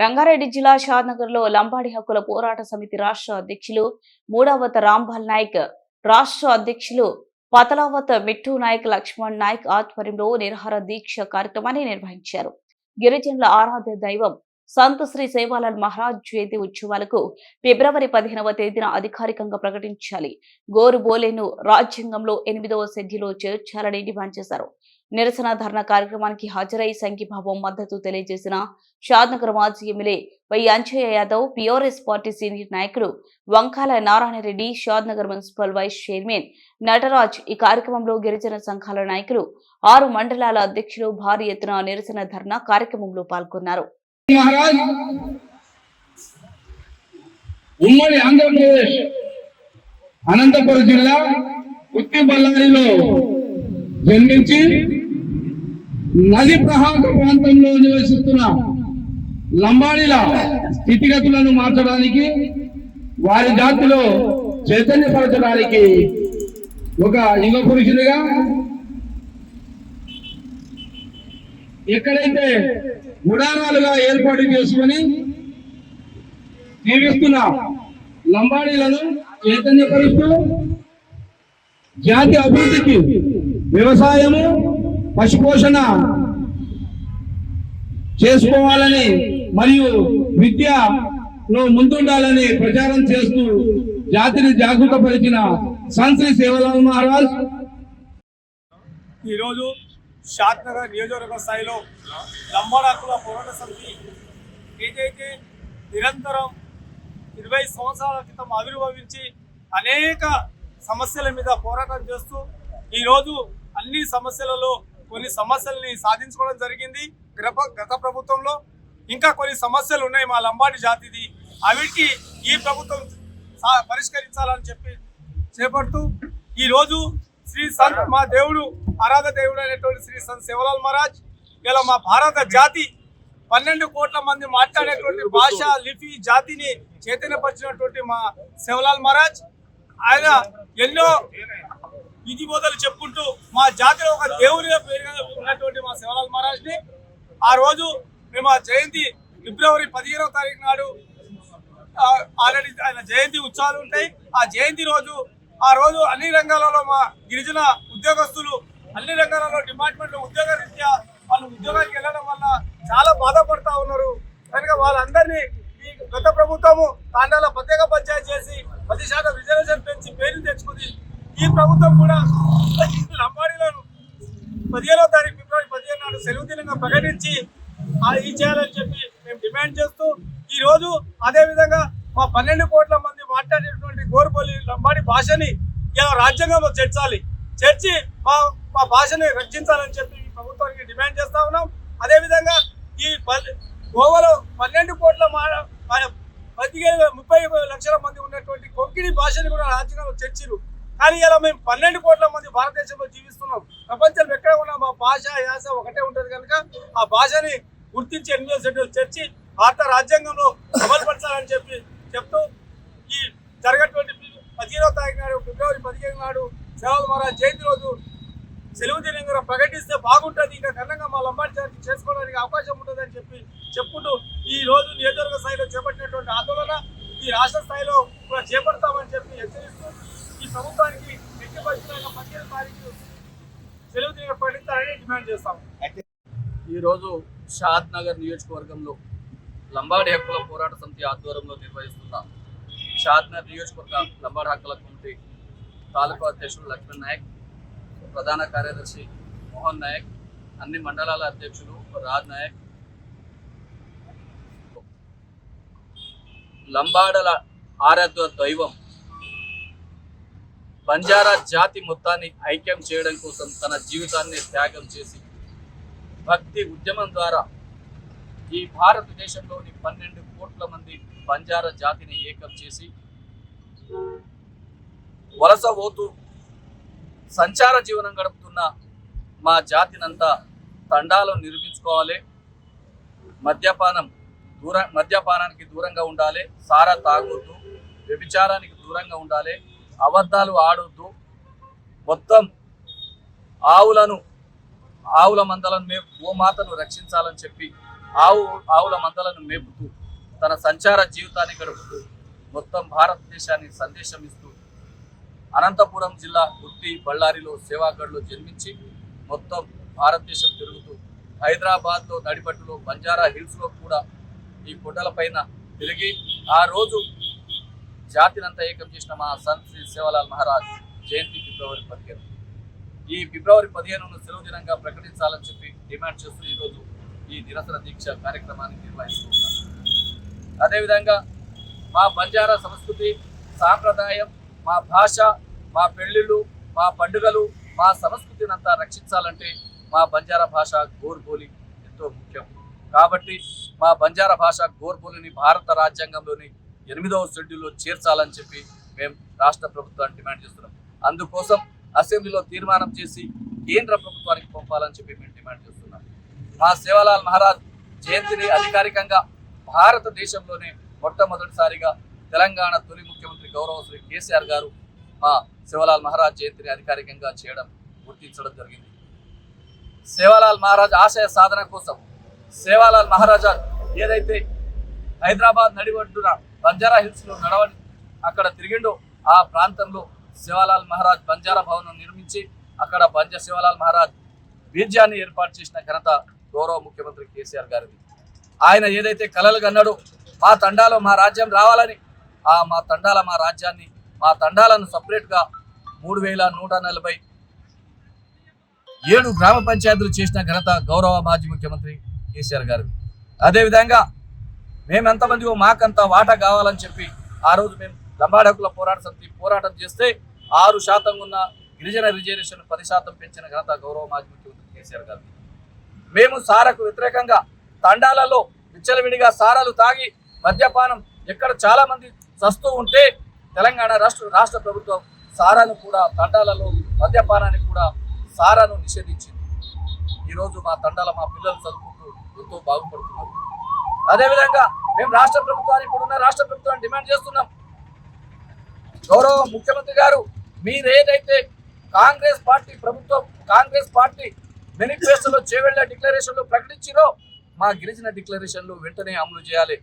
రంగారెడ్డి జిల్లా షాద్నగర్లో లంబాడి హక్కుల పోరాట సమితి రాష్ట్ర అధ్యక్షులు మూడవత రాంబాల్ నాయక్ రాష్ట్ర అధ్యక్షులు పతలావత మిట్టు నాయక్ లక్ష్మణ్ నాయక్ ఆధ్వర్యంలో నిరహార దీక్ష కార్యక్రమాన్ని నిర్వహించారు. గిరిజనుల ఆరాధ్య దైవం సంత శ్రీ సేవాలాల్ మహారాజ్ జయంతి ఉత్సవాలకు ఫిబ్రవరి పదిహేనవ తేదీన అధికారికంగా ప్రకటించాలి. గోరు బోలేను రాజ్యాంగంలో ఎనిమిదవ షెడ్యూలో చేర్చాలని డిమాండ్ చేశారు. నిరసన ధర్నా కార్యక్రమానికి హాజరై సంఘీభావం మద్దతు తెలియజేసిన షాద్నగర్ మాజీ MLA Y Anjaiah Yadav PRS party senior నాయకుడు Vankala Narayana Reddy Shadnagar municipal vice chairman Nataraj ఈ కార్యక్రమంలో గిరిజన సంఘాల నాయకులు ఆరు మండలాల అధ్యక్షులు భారీ ఎత్తున నిరసన ధర్నా కార్యక్రమంలో పాల్గొన్నారు. ఉమ్మడి ఆంధ్రప్రదేశ్ అనంతపురం జిల్లా బళ్ళారిలో జన్మించి నది ప్రహాక ప్రాంతంలో నివసిస్తున్న లంబాడీల స్థితిగతులను మార్చడానికి వారి జాతిలో చైతన్యపరచడానికి ఒక యుగ పురుషుడిగా ఎక్కడైతే గుడారాలుగా ఏర్పాటు చేసుకుని జీవిస్తున్న లంబాడీలను చైతన్యపరుస్తూ జాతి అభివృద్ధికి వ్యవసాయము పశుపోషణ చేసుకోవాలని మరియు విద్యలో ముందుండాలని ప్రచారం చేస్తూ జాతిని జాగృతపరిచిన సంశ్రీ సేవలాల్ మహారాజ్. ఈరోజు షాద్నగర్ నియోజకవర్గ స్థాయిలో లంబాడ పోరాట సమితి ఏదైతే నిరంతరం ఇరవై సంవత్సరాల క్రితం ఆవిర్భవించి అనేక సమస్యల మీద పోరాటం చేస్తూ ఈరోజు అన్ని సమస్యలలో కొన్ని సమస్యల్ని సాధించుకోవడం జరిగింది గత గత ప్రభుత్వంలో. ఇంకా కొన్ని సమస్యలు ఉన్నాయి మా లంబాడి జాతిది. అవిటి ఈ ప్రభుత్వం సా- పరిష్కరించాలని చెప్పి చేపడుతూ ఈరోజు శ్రీ సంత్ మా దేవుడు ఆరాధ దేవుడు అనేటువంటి శ్రీ సంత్ శివలాల్ మహారాజ్ ఇలా మా భారత జాతి పన్నెండు కోట్ల మంది మాట్లాడేటువంటి భాష లిపి జాతిని చైతన్యపరిచినటువంటి మా శివలాల్ మహారాజ్. ఆయన ఎన్నో విధి బోధలు చెప్పుకుంటూ మా జాతిలో ఒక దేవునిగా పేరుగా ఉన్నటువంటి మా శివలాల్ మహారాజ్ని ఆ రోజు మేము ఆ జయంతి ఫిబ్రవరి పదిహేనవ తారీఖు నాడు ఆల్రెడీ ఆయన జయంతి ఉత్సవాలు ఉంటాయి. ఆ జయంతి రోజు ఆ రోజు అన్ని రంగాలలో మా గిరిజన ఉద్యోగస్తులు అన్ని రంగాలలో డిపార్ట్మెంట్లో ఉద్యోగ రీత్యా వాళ్ళు ఉద్యోగానికి వెళ్ళడం వల్ల చాలా బాధపడతా ఉన్నారు. కనుక వాళ్ళందరినీ ఈ గత ప్రభుత్వము తాండాల ప్రత్యేక పంచాయతీ చేసి పది శాతం రిజర్వేషన్ పెంచి పేరు తెచ్చుకుంది ఈ ప్రభుత్వం కూడా లంబాడీలను పదిహేనో తారీఖు ఫిబ్రవరి పదిహేను నాడు సెలవు దినంగా ప్రకటించి అది చేయాలని చెప్పి మేము డిమాండ్ చేస్తూ ఈరోజు అదేవిధంగా మా పన్నెండు కోట్ల మంది మాట్లాడేటువంటి గోరుబోలి లంబాడి భాషని ఇలా రాజ్యాంగంలో చేర్చాలి. చేర్చి మా మా భాషని రక్షించాలని చెప్పి ఈ ప్రభుత్వానికి డిమాండ్ చేస్తా ఉన్నాం. అదేవిధంగా ఈ గోవాలో పన్నెండు కోట్ల మా మా- పదిహేను ముప్పై లక్షల మంది ఉన్నటువంటి కొంకిణి భాషని కూడా రాజ్యాంగంలో చేర్చిరు కానీ ఇలా మేము పన్నెండు కోట్ల మంది భారతదేశంలో జీవిస్తున్నాం. ప్రపంచంలో ఎక్కడ ఉన్నా మా భాష యాస ఒకటే ఉంటుంది కనుక ఆ భాషని గుర్తించి ఎనిమిదో షెడ్యూల్ చర్చి భారత రాజ్యాంగంలో అమలుపరచాలని చెప్పి చెప్తూ ఈ జరగటువంటి పదిహేనవ తారీఖు నాడు ఫిబ్రవరి పదిహేను నాడు సేవల మహారాజ్ జయంతి రోజు సెలవు దినంగా ప్రకటిస్తే బాగుంటుంది. ఇంకా ఘనంగా మా లంబాడి జాతి చేసుకోవడానికి అవకాశం ఉంటుందని చెప్పి చెప్పుకుంటూ ఈ రోజు నియోజకవర్గ స్థాయిలో చేపట్టినటువంటి ఆందోళన ఈ రాష్ట్ర స్థాయిలో కూడా చేపడతామని చెప్పి హెచ్చరిస్తూ ఈ ప్రభుత్వానికి ఎట్టి పరిస్థితుల్లో పదిహేను తారీఖు సెలవు దినం డిమాండ్ చేస్తాం. ఈరోజు షాద్ నగర్ నియోజకవర్గంలో లంబాడి హక్కుల పోరాట సమితి ఆధ్వర్యంలో నిర్వహిస్తున్న షాద్ నగర్ నియోజకవర్గ లంబాడి హక్కుల కమిటీ తాలూకా అధ్యక్షుడు లక్ష్మణ్ నాయక్ ప్రధాన కార్యదర్శి మోహన్ నాయక్ అన్ని మండలాల అధ్యక్షులు రాజ్ నాయక్ లంబాడల ఆరాధ్య దైవం. బంజారా జాతి మొత్తాన్ని ఐక్యం చేయడం కోసం తన జీవితాన్ని త్యాగం చేసి భక్తి ఉద్యమం ద్వారా ఈ భారతదేశంలోని పన్నెండు కోట్ల మంది బంజారా జాతిని ఏకం చేసి వలస పోతూ సంచార జీవనం గడుపుతున్న మా జాతినంతా తండాలు నిర్మించుకోవాలి. మద్యపానం దూర మద్యపానానికి దూరంగా ఉండాలి సారా తాగొద్దు వ్యభిచారానికి దూరంగా ఉండాలి అబద్ధాలు ఆడొద్దు. మొత్తం ఆవులను ఆవుల మందలను మేము గోమాతను రక్షించాలని చెప్పి ఆవు ఆవుల మందలను మేపుతూ తన సంచార జీవితాన్ని గడుపుతూ మొత్తం భారతదేశాన్ని సందేశం ఇస్తూ అనంతపురం జిల్లా గుర్తి బళ్ళారిలో సేవాగఢ్లో జన్మించి మొత్తం భారతదేశం తిరుగుతూ హైదరాబాద్లో నడిపట్టులో బంజారా హిల్స్లో కూడా ఈ కొండలపైన తిరిగి ఆ రోజు జాతినంతా ఏకం చేసిన మా సంత్ శ్రీ సేవలాల్ మహారాజ్ జయంతి ఫిబ్రవరి పదిహేను. ఈ ఫిబ్రవరి పదిహేనును సెలవు దినంగా ప్రకటించాలని చెప్పి డిమాండ్ చేస్తూ ఈరోజు ఈ నిరసన దీక్ష కార్యక్రమాన్ని నిర్వహిస్తున్నాం అదేవిధంగా మా బంజారా సంస్కృతి సాంప్రదాయం మా భాష మా పెళ్ళిళ్ళు మా పండుగలు మా సంస్కృతిని అంతా రక్షించాలంటే మా బంజారా భాష గోర్బోలి ఎంతో ముఖ్యం. కాబట్టి మా బంజారా భాష గోర్బోలిని భారత రాజ్యాంగంలోని ఎనిమిదవ షెడ్యూల్లో చేర్చాలని చెప్పి మేము రాష్ట్ర ప్రభుత్వాన్ని డిమాండ్ చేస్తున్నాం. అందుకోసం అసెంబ్లీలో తీర్మానం చేసి కేంద్ర ప్రభుత్వానికి పంపాలని చెప్పి మేము డిమాండ్ చేస్తున్నాం. మా సేవలాల్ మహారాజ్ జయంతిని అధికారికంగా భారతదేశంలోనే మొట్టమొదటిసారిగా తెలంగాణ తొలి ముఖ్యమంత్రి గౌరవ శ్రీ కేసీఆర్ గారు మా శివలాల్ మహారాజ్ జయంతిని అధికారికంగా చేయడం గుర్తించడం జరిగింది. సేవాలాల్ మహారాజ్ ఆశయ సాధన కోసం సేవాలాల్ మహారాజా ఏదైతే హైదరాబాద్ నడివడ్డున బంజారా హిల్స్లో నడవని అక్కడ తిరిగిండో ఆ ప్రాంతంలో శివలాల్ మహారాజ్ బంజారా భవనం నిర్మించి అక్కడ బంజ శివలాల్ మహారాజ్ బీర్జాన్ని ఏర్పాటు చేసిన ఘనత గౌరవ ముఖ్యమంత్రి కేసీఆర్ గారిది. ఆయన ఏదైతే కలలు కన్నాడో మా తండాలో మా రాజ్యం రావాలని ఆ మా తండాల మా రాజ్యాన్ని మా తండాలను సపరేట్గా మూడు వేల నూట నలభై ఏడు గ్రామ పంచాయతీలు చేసిన ఘనత గౌరవ మాజీ ముఖ్యమంత్రి కేసీఆర్ గారు అదేవిధంగా మేము మాకంత వాటా కావాలని చెప్పి ఆ రోజు మేము లంబాడి పోరాట సమితి పోరాటం చేస్తే ఆరు శాతం ఉన్న గిరిజన రిజర్వేషన్ పది శాతం పెంచిన ఘనత గౌరవ మాజీ ముఖ్యమంత్రి కేసీఆర్ గారు మేము సారకు వ్యతిరేకంగా తండాలలో విచ్చలవిడిగా సారాలు తాగి మద్యపానం ఎక్కడ చాలా మంది చస్తూ ఉంటే తెలంగాణ రాష్ట్ర రాష్ట్ర ప్రభుత్వం సారాను కూడా తండాలలో మద్యపానాన్ని కూడా సారాను నిషేధించింది. ఈరోజు మా తండాల మా పిల్లలు చదువు బాగుపడుతున్నారు. అదేవిధంగా మేము రాష్ట్ర ప్రభుత్వాన్ని ఇప్పుడున్న రాష్ట్ర ప్రభుత్వాన్ని డిమాండ్ చేస్తున్నాం. గౌరవ ముఖ్యమంత్రి గారు మీరేదైతే కాంగ్రెస్ పార్టీ ప్రభుత్వం కాంగ్రెస్ పార్టీ మేనిఫెస్టోలో చేవెళ్ళ డిక్లరేషన్లో ప్రకటించిరో మా గిరిజన డిక్లరేషన్లు వెంటనే అమలు చేయాలి.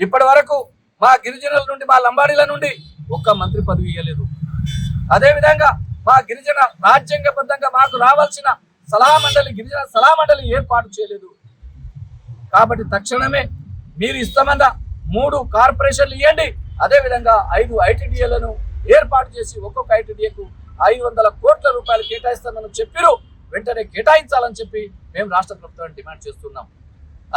ఇప్పటి వరకు మా గిరిజనుల నుండి మా లంబాడీల నుండి ఒక్క మంత్రి పదవి ఇవ్వలేదు అదేవిధంగా మా గిరిజన రాజ్యాంగబద్ధంగా మాకు రావాల్సిన సలహా మండలి గిరిజన సలహా మండలి ఏర్పాటు చేయలేదు. కాబట్టి తక్షణమే మీరు ఇస్తామన్న మూడు కార్పొరేషన్లు ఇవ్వండి అదేవిధంగా ఐదు ఐటీడీఏలను ఏర్పాటు చేసి ఒక్కొక్క ఐటీడీఏకు ఐదు వందల కోట్ల రూపాయలు కేటాయిస్తామని చెప్పిరు. వెంటనే కేటాయించాలని చెప్పి మేము రాష్ట్ర ప్రభుత్వాన్ని డిమాండ్ చేస్తున్నాం.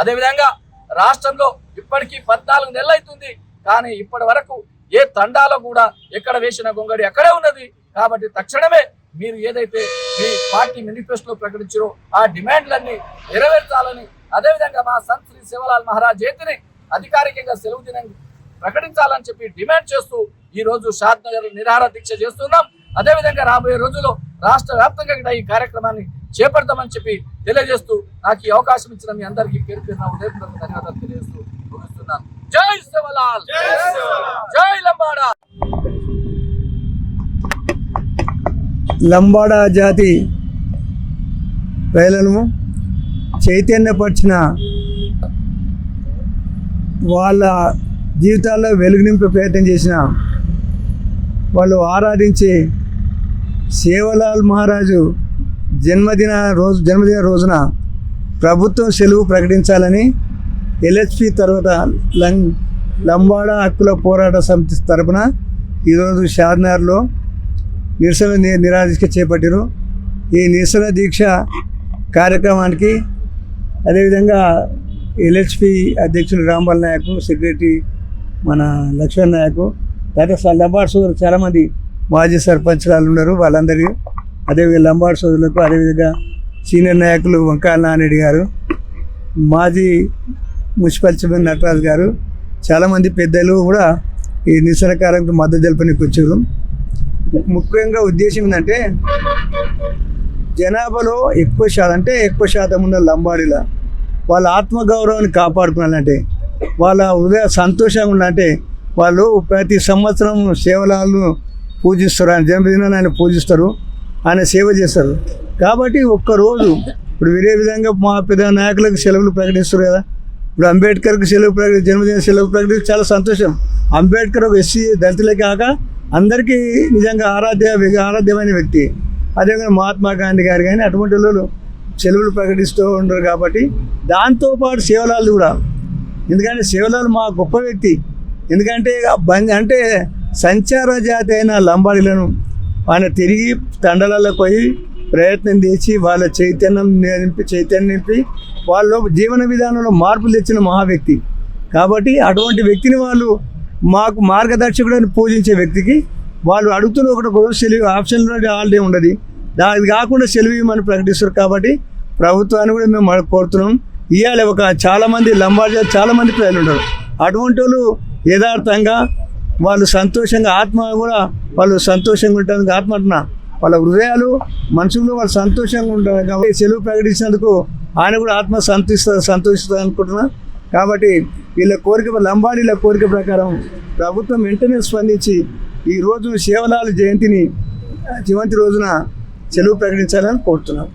అదేవిధంగా రాష్ట్రంలో ఇప్పటికీ పద్నాలుగు నెలలు అవుతుంది కానీ ఇప్పటి వరకు ఏ తండాలో కూడా ఎక్కడ వేసిన గొంగడి అక్కడే ఉన్నది. కాబట్టి తక్షణమే మీరు ఏదైతే మీ పార్టీ మేనిఫెస్టోలో ప్రకటించారో ఆ డిమాండ్లన్నీ నెరవేర్చాలని అదేవిధంగా మా సంత్ శ్రీ శివలాల్ మహారాజ్ జయంతిని అధికారికంగా సెలవు దినం ప్రకటించాలని చెప్పి డిమాండ్ చేస్తూ ఈ రోజు షాద్ నగర్ నిరాహార దీక్ష చేస్తున్నాం. అదేవిధంగా రాబోయే రోజుల్లో రాష్ట్ర వ్యాప్తంగా ఈ కార్యక్రమాన్ని చేపడతామని చెప్పి తెలియజేస్తూ నాకు ఈ అవకాశం ఇచ్చిన మీ అందరికీ పేరు పేరున ఉదయపూర్వక ధన్యవాదాలు తెలియజేస్తూ ముగిస్తున్నాను. జై శివలాల్! జై లంబాడా! లంబాడా జాతి ప్రజలను చైతన్యపరిచిన వాళ్ళ జీవితాల్లో వెలుగు నింపే ప్రయత్నం చేసిన వాళ్ళు ఆరాధించే సేవలాల్ మహారాజు జన్మదిన రోజు జన్మదిన రోజున ప్రభుత్వం సెలవు ప్రకటించాలని ఎల్హెచ్పి తర్వాత లం లంబాడా హక్కుల పోరాట సమితి తరపున ఈరోజు షార్నార్లో నిరసన నిరాధిక నిరాదీక్ష చేపట్టారు. ఈ నిరసన దీక్ష కార్యక్రమానికి అదేవిధంగా ఎల్హెచ్పి అధ్యక్షులు రాంబాల్ నాయకు సెక్రటరీ మన లక్ష్మణ్ నాయకు తర్వాత లంబాడ్ సోదరులు చాలామంది మాజీ సర్పంచ్లు ఉన్నారు వాళ్ళందరికీ. అదేవిధంగా లంబాడ్ సోదరులకు అదేవిధంగా సీనియర్ నాయకులు వంకాయ నారెడ్డి గారు మాజీ మున్సిపల్ చైర్మన్ నటరాజు గారు చాలామంది పెద్దలు కూడా ఈ నిరసన కార్యక్రమం మద్దతు తెలపనికి వచ్చారు. ముఖ్యంగా ఉద్దేశం ఏంటంటే జనాభాలో ఎక్కువ శాతం అంటే ఎక్కువ శాతం ఉన్న లంబాడీల వాళ్ళ ఆత్మగౌరవాన్ని కాపాడుకోవాలంటే వాళ్ళ హృదయ సంతోషంగా ఉండాలంటే వాళ్ళు ప్రతి సంవత్సరం సేవలాలను పూజిస్తారు. ఆయన జన్మదినాన్ని ఆయన పూజిస్తారు. ఆయన సేవ చేస్తారు. కాబట్టి ఒక్కరోజు ఇప్పుడు వేరే విధంగా మా పెద్ద నాయకులకు సెలవులు ప్రకటిస్తారు కదా. ఇప్పుడు అంబేద్కర్కి సెలవు ప్రకటి జన్మదిన సెలవు ప్రకటిస్తే చాలా సంతోషం. అంబేద్కర్ ఒక ఎస్సీ దళితులే కాక అందరికీ నిజంగా ఆరాధ్య ఆరాధ్యమైన వ్యక్తి. అదేవిధంగా మహాత్మా గాంధీ గారు కానీ అటువంటి వాళ్ళు సెలవులు ప్రకటిస్తూ ఉండరు కాబట్టి దాంతోపాటు సేవలాలు కూడా. ఎందుకంటే సేవలాలు మా గొప్ప వ్యక్తి. ఎందుకంటే అంటే సంచార జాతి అయిన లంబాడీలను ఆయన తిరిగి తండలలో పోయి ప్రయత్నం చేసి వాళ్ళ చైతన్యం నింపి చైతన్యం నింపి వాళ్ళ జీవన విధానంలో మార్పులు తెచ్చిన మహా వ్యక్తి కాబట్టి అటువంటి వ్యక్తిని వాళ్ళు మాకు మార్గదర్శకుడని పూజించే వ్యక్తికి వాళ్ళు అడుగుతున్న ఒకటి ఒక సెలవు ఆప్షన్లో హాలిడే ఉండదు. దానికి కాకుండా సెలవు ఇవ్వమని ప్రకటిస్తారు కాబట్టి ప్రభుత్వాన్ని కూడా మేము కోరుతున్నాం. ఇవాళ ఒక చాలామంది లంబాడి చాలామంది ప్రజలు ఉంటారు. అటువంటి వాళ్ళు యథార్థంగా వాళ్ళు సంతోషంగా ఆత్మ కూడా వాళ్ళు సంతోషంగా ఉంటుంది ఆత్మ అంటున్నా వాళ్ళ హృదయాలు మనసులో వాళ్ళు సంతోషంగా ఉంటారు కాబట్టి సెలవు ప్రకటించినందుకు ఆయన కూడా ఆత్మ సంతోషిస్తా సంతోషిస్తుంది అనుకుంటున్నా. కాబట్టి వీళ్ళ కోరిక లంబాడీల కోరిక ప్రకారం ప్రభుత్వం వెంటనే స్పందించి ఈ రోజు జయంతిని జయంతి రోజున సెలవు ప్రకటించాలని కోరుతున్నాను